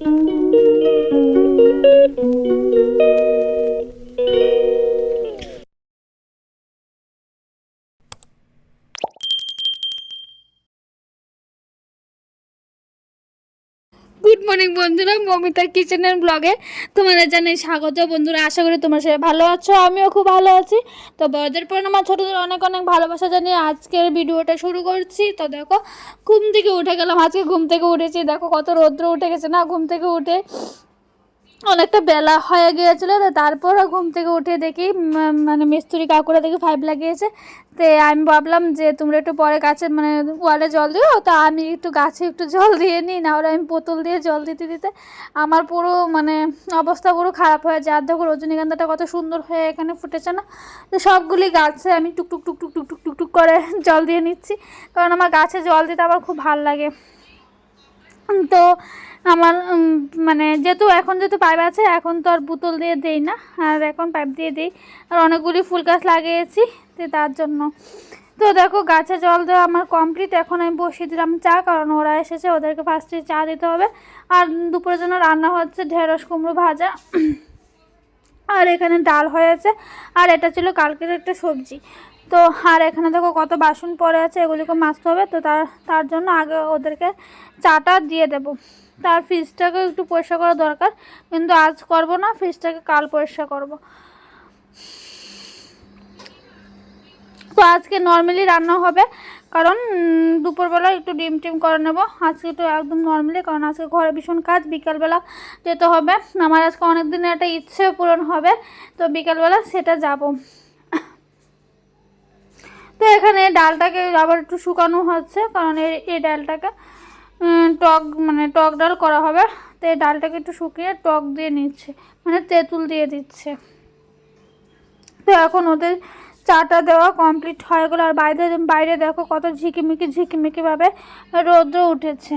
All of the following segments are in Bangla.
গুড মর্নিং বন্ধুরা মমিতা কিচেনের ব্লগে তোমাদের জানাই স্বাগত। বন্ধুরা, আশা করি তোমার সবাই ভালো আছো, আমিও খুব ভালো আছি। তো বড়দের পর আমার ছোটোদের অনেক অনেক ভালোবাসা জানিয়ে আজকের ভিডিওটা শুরু করছি। তো দেখো, ঘুম থেকে উঠে গেলাম। আজকে ঘুম থেকে উঠেছি। দেখো কত রৌদ্র উঠে গেছে না? ঘুম থেকে উঠে অনেকটা বেলা হয়ে গিয়েছিল, তো তারপর ঘুম থেকে উঠে দেখি মানে মিস্ত্রি কাকুরা দেখি ফাইভ লাগিয়েছে। তো আমি ভাবলাম যে তোমরা একটু পরে গাছে মানে ওয়ালে জল দিও, তো আমি একটু গাছে একটু জল দিয়ে নিই, না ওরা আমি বোতল দিয়ে জল দিতে দিতে আমার পুরো মানে অবস্থা পুরো খারাপ হয়ে যায়। আর দেখো রজনীগন্ধাটা কত সুন্দর হয়ে এখানে ফুটেছে না? তো সবগুলি গাছে আমি টুকটুক টুকটুক টুকটুক টুকটুক করে জল দিয়ে নিচ্ছি, কারণ আমার গাছে জল দিতে আমার খুব ভালো লাগে। তো আমার মানে যেহেতু এখন যেহেতু পাইপ আছে, এখন তো আর বোতল দিয়ে দেই না। আর এখন পাইপ দিয়ে দিই। আর অনেকগুলি ফুল গাছ লাগিয়েছি, তো তার জন্য। তো দেখো, গাছে জল দেওয়া আমার কমপ্লিট এখন আমি বসিয়ে দিলাম চা, কারণ ওরা এসেছে, ওদেরকে ফার্স্টে চা দিতে হবে। আর দুপুরের জন্য রান্না হচ্ছে ঢেঁড়স কুমড়ো ভাজা। আর এখানে ডাল হয়েছে। আর এটা ছিল কালকের একটা সবজি। তো আর এখানে দেখো কত বাসন পড়ে আছে, এগুলিকে মাজতে হবে। তো তার তার জন্য আগে ওদেরকে চাটা দিয়ে দেব। তার ফ্রিজটাকে একটু পরিষ্কার করা দরকার, কিন্তু আজ করব না ফ্রিজটাকে কাল পরিষ্কার করব। তো আজকে নর্মালি রান্না হবে, কারণ দুপুরবেলা একটু ডিম টিম করে নেব। আজকে একটু একদম নর্মালি কারণ আজকে ঘরে ভীষণ কাজ, বিকালবেলা যেতে হবে। আমার আজকে অনেক দিনের একটা ইচ্ছে পূরণ হবে, তো বিকালবেলা সেটা যাব। তো এখানে ডালটাকে আবার একটু শুকানো হচ্ছে, কারণ এই ডালটাকে টক মানে টক ডাল করা হবে। তো এই ডালটাকে একটু শুকিয়ে টক দিয়ে নিচ্ছে মানে তেঁতুল দিয়ে দিচ্ছে। তো এখন ওদের চাটা দেওয়া কমপ্লিট হয়ে গেলো। আর বাইরে বাইরে দেখো কত ঝিকিমিকি ঝিকিমিকিভাবে রৌদ্র উঠেছে।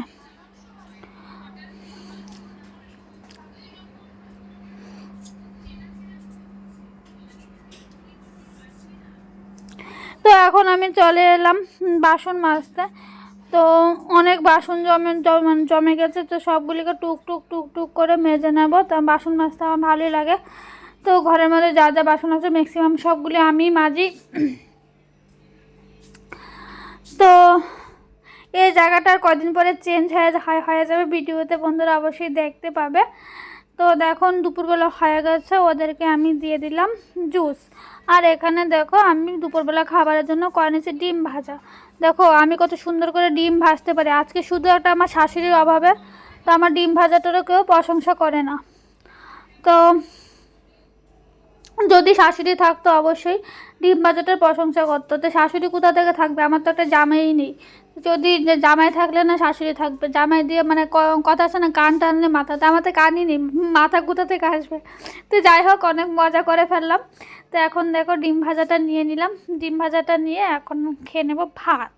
তো এখন আমি চলে এলাম বাসন মাজতে। তো অনেক বাসন জমে জম- গেছে, তো সবগুলিকে টুক টুক টুক টুক করে মেজে নেব। তো বাসন মাজতে আমার ভালোই লাগে। তো ঘরের মধ্যে যা যা বাসন আছে ম্যাক্সিমাম সবগুলি আমি মাজি। তো এই জায়গাটার কদিন পরে চেঞ্জ হয়- হয়ে যাবে। ভিডিওতে বন্ধুরা অবশ্যই দেখতে পাবে। তো দেখুন, দুপুরবেলা হয়ে গেছে, ওদেরকে আমি দিয়ে দিলাম জুস। আর এখানে দেখো, আমি দুপুরবেলা খাবারের জন্য করে নিয়েছি ডিম ভাজা। দেখো, আমি কত সুন্দর করে ডিম ভাজতে পারি। আজকে শুধু একটা আমার শাশুড়ির অভাবে, তো আমার ডিম ভাজাটারও কেউ প্রশংসা করে না। তো যদি শাশুড়ি থাকতো অবশ্যই ডিম ভাজাটার প্রশংসা করতো। তো শাশুড়ি কোথা থেকে থাকবে? আমার তো একটা জামাই নেই। যদি জামাই থাকলে না শাশুড়ি থাকবে। জামাই দিয়ে মানে কথা আছে না, কান টানলে মাথা, তো আমার তো কানই নেই। মাথা কোথা থেকে আসবে? তো যাই হোক, অনেক মজা করে ফেললাম। তো এখন দেখো ডিম ভাজাটা নিয়ে নিলাম। ডিম ভাজাটা নিয়ে এখন খেয়ে নেব ভাত।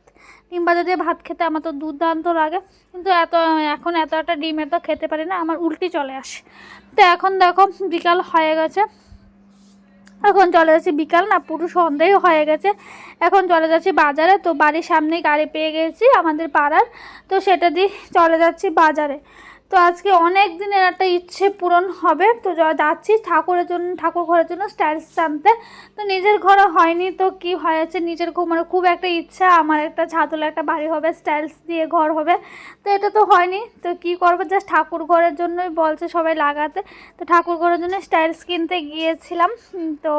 ডিম ভাজা দিয়ে ভাত খেতে আমার তো দুর্দান্ত লাগে। কিন্তু এত, এখন এত একটা ডিম এত খেতে পারি না, আমার উল্টি চলে আসে। তো এখন দেখো বিকাল হয়ে গেছে। এখন চলে যাচ্ছি বিকাল, না পুরো সন্ধ্যাই হয়ে গেছে। এখন চলে যাচ্ছি বাজারে, তো বাড়ির সামনেই গাড়ি পেয়ে গেছি আমাদের পাড়ার, তো সেটা দিয়ে চলে যাচ্ছি বাজারে। তো আজকে অনেক দিনের একটা ইচ্ছে পূরণ হবে। তো যাচ্ছি ঠাকুরের জন্য, ঠাকুর ঘরের জন্য স্টাইলস আনতে তো নিজের ঘরে হয়নি তো কি হয়েছে? নিজের মানে খুব একটা ইচ্ছা, আমার একটা ছাতুলে একটা বাড়ি হবে স্টাইলস দিয়ে ঘর হবে। তো এটা তো হয়নি। তো কি করব? জাস্ট ঠাকুর ঘরের জন্যই বলছে সবাই লাগাতে। তো ঠাকুর ঘরের জন্য স্টাইলস কিনতে গিয়েছিলাম। তো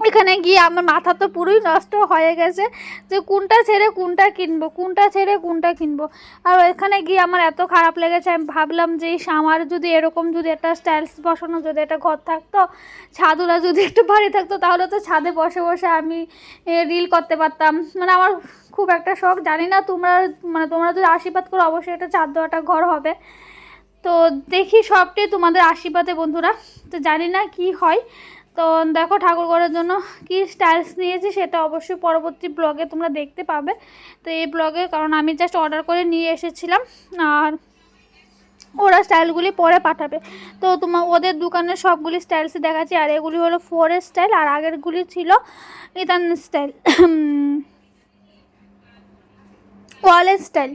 এখানে গিয়ে আমার মাথা তো পুরোই নষ্ট হয়ে গেছে যে কোনটা ছেড়ে কোনটা কিনবো, কোনটা ছেড়ে কোনটা কিনবো। আর এখানে গিয়ে আমার এত খারাপ লেগেছে, আমি ভাবলাম যে আমার যদি এরকম যদি একটা স্টাইলস বসানো, যদি একটা ঘর থাকতো ছাদুলা যদি একটু ভারী থাকতো, তাহলে তো ছাদে বসে বসে আমি রিল করতে পারতাম। মানে আমার খুব একটা শখ, জানি না তোমরা মানে তোমরা যদি আশীর্বাদ করো, অবশ্যই একটা চার দেওয়াটা ঘর হবে। তো দেখি সবটাই তোমাদের আশীর্বাদে, বন্ধুরা। তো জানি না কি হয়। তো দেখো ঠাকুর করার জন্য কি স্টাইলস নিয়েছি সেটা অবশ্যই পরবর্তী ব্লগে তোমরা দেখতে পাবে। তো এই ব্লগে কারণ আমি জাস্ট অর্ডার করে নিয়ে এসেছিলাম, আর ওরা স্টাইলগুলি পরে পাঠাবে। তো তোমার ওদের দোকানে সবগুলি স্টাইলস দেখাচ্ছি, আর এগুলি হলো ফোরের স্টাইল আর আগেরগুলি ছিল ইতান স্টাইল ওয়ালের স্টাইল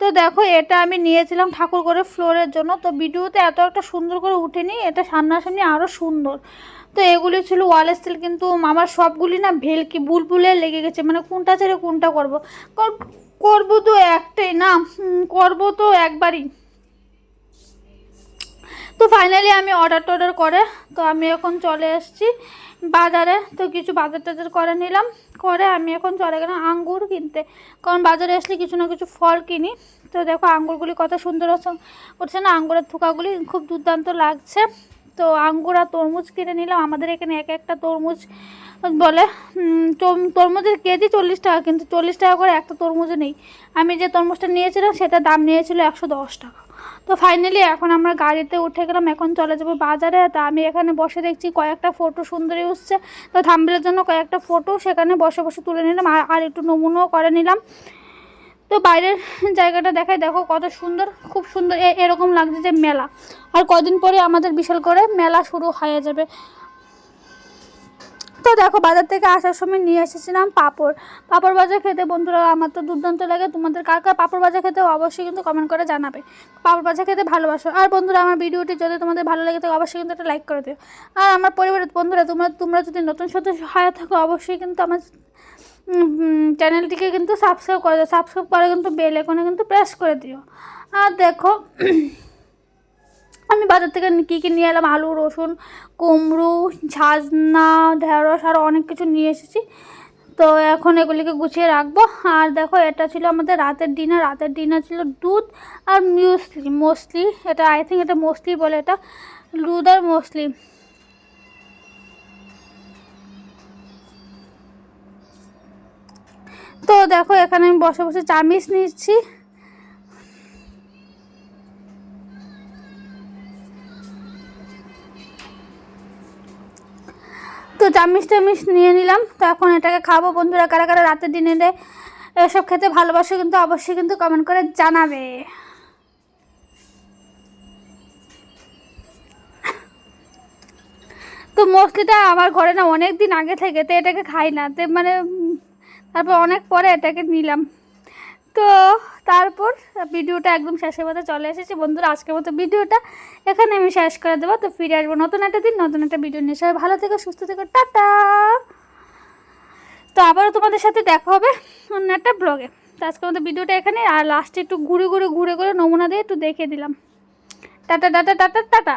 তো দেখো এটা আমি নিয়েছিলাম ঠাকুর করে ফ্লোরের জন্য, তো ভিডিওতে এত একটা সুন্দর করে উঠেনি, এটা সামনাসামনি আরও সুন্দর। তো এগুলি ছিল ওয়াল স্টিল কিন্তু আমার সবগুলি না ভেলকি, বুলবুলে লেগে গেছে। মানে কোনটা ছেড়ে কোনটা করব? কর- করব তো একটাই না করব তো একবারই। তো ফাইনালি আমি অর্ডার টর্ডার করে, তো আমি এখন চলে এসেছি বাজারে। তো কিছু বাজার টাজার করে নিলাম, করে আমি এখন চলে গেলাম আঙ্গুর কিনতে। কারণ বাজারে আসলে কিছু না কিছু ফল কিনি। তো দেখো আঙ্গুরগুলি কত সুন্দর উঠছে না, আঙ্গুরের থোকাগুলি খুব দুর্দান্ত লাগছে। তো আঙ্গুর আর তরমুজ কিনে নিলাম। আমাদের এখানে এক একটা তরমুজ, বলে তরমুজের কেজি চল্লিশ টাকা, কিন্তু চল্লিশ টাকা করে একটা তরমুজও নেই। আমি যে তরমুজটা নিয়েছিলাম সেটার দাম নিয়েছিল একশো দশ টাকা। তো ফাইনালি এখন আমরা গাড়িতে উঠে গেলাম, এখন চলে যাব বাজারে। তা আমি এখানে বসে দেখছি কয়েকটা ফটো সুন্দরী উঠছে। তো থাম্বেলের জন্য কয়েকটা ফটো সেখানে বসে বসে তুলে নিলাম। আর আর একটু নমুনাও করে নিলাম। তো বাইরের জায়গাটা দেখায়, দেখো কত সুন্দর, খুব সুন্দর এরকম লাগছে যে মেলা। আর কদিন পরে আমাদের বিশাল করে মেলা শুরু হয়ে যাবে। তো দেখো, বাজার থেকে আসার সময় নিয়ে এসেছিলাম পাঁপড়। পাঁপড় ভাজা খেতে বন্ধুরা, আমার তো দুর্দান্ত লাগে। তোমাদের কার কার পাঁপড় ভাজা খেতে অবশ্যই কিন্তু কমেন্ট করে জানাবে। পাঁপড় ভাজা খেতে ভালোবাসো। আর বন্ধুরা, আমার ভিডিওটি যদি তোমাদের ভালো লাগে থাকে, অবশ্যই কিন্তু একটা লাইক করে দিও। আর আমার পরিবারের বন্ধুরা, তোমরা তোমরা যদি নতুন সদস্য হয়ে থাকো, অবশ্যই কিন্তু আমার চ্যানেলটিকে কিন্তু সাবস্ক্রাইব করে দিও। সাবস্ক্রাইব করে কিন্তু বেল আইকনে কিন্তু প্রেস করে দিও। আর দেখো, আমি বাজার থেকে কী কী নিয়ে এলাম? আলু, রসুন, কুমড়ো ঝাজনা ঢেঁড়স আরও অনেক কিছু নিয়ে এসেছি। তো এখন এগুলিকে গুছিয়ে রাখব। আর দেখো, এটা ছিল আমাদের রাতের ডিনার রাতের ডিনার ছিল দুধ আর মিউসলি মোসলি এটা আই থিঙ্ক এটা মোসলি বলে এটা। দুধ আর মোসলি তো দেখো, এখানে আমি বসে বসে চামিচ নিচ্ছি। তো চামিচ টামিচ নিয়ে নিলাম। তো এখন এটাকে খাব। বন্ধুরা, কারা কারা রাতের দিনে এসব খেতে ভালোবাসে কিন্তু অবশ্যই কিন্তু কমেন্ট করে জানাবে। তো মোস্টলিটা আমার ঘরে না অনেক দিন আগে থেকে, তো এটাকে খাই না। তো মানে তারপর অনেক পরে এটাকে নিলাম। তো তারপর ভিডিওটা একদম শেষের মধ্যে চলে এসেছি। বন্ধুরা, আজকের মতো ভিডিওটা এখানে আমি শেষ করে দেবো। তো ফিরে আসব নতুন একটা দিন, নতুন একটা ভিডিও নিয়ে। সবাই ভালো থেকো, সুস্থ থেকো, টাটা। তো আবারও তোমাদের সাথে দেখা হবে অন্য একটা ব্লগে। তো আজকের মতো ভিডিওটা এখানে, আর লাস্টে একটু ঘুরে ঘুরে ঘুরে ঘুরে নমুনা দিয়ে একটু দেখে দিলাম। Tata tata tata tata.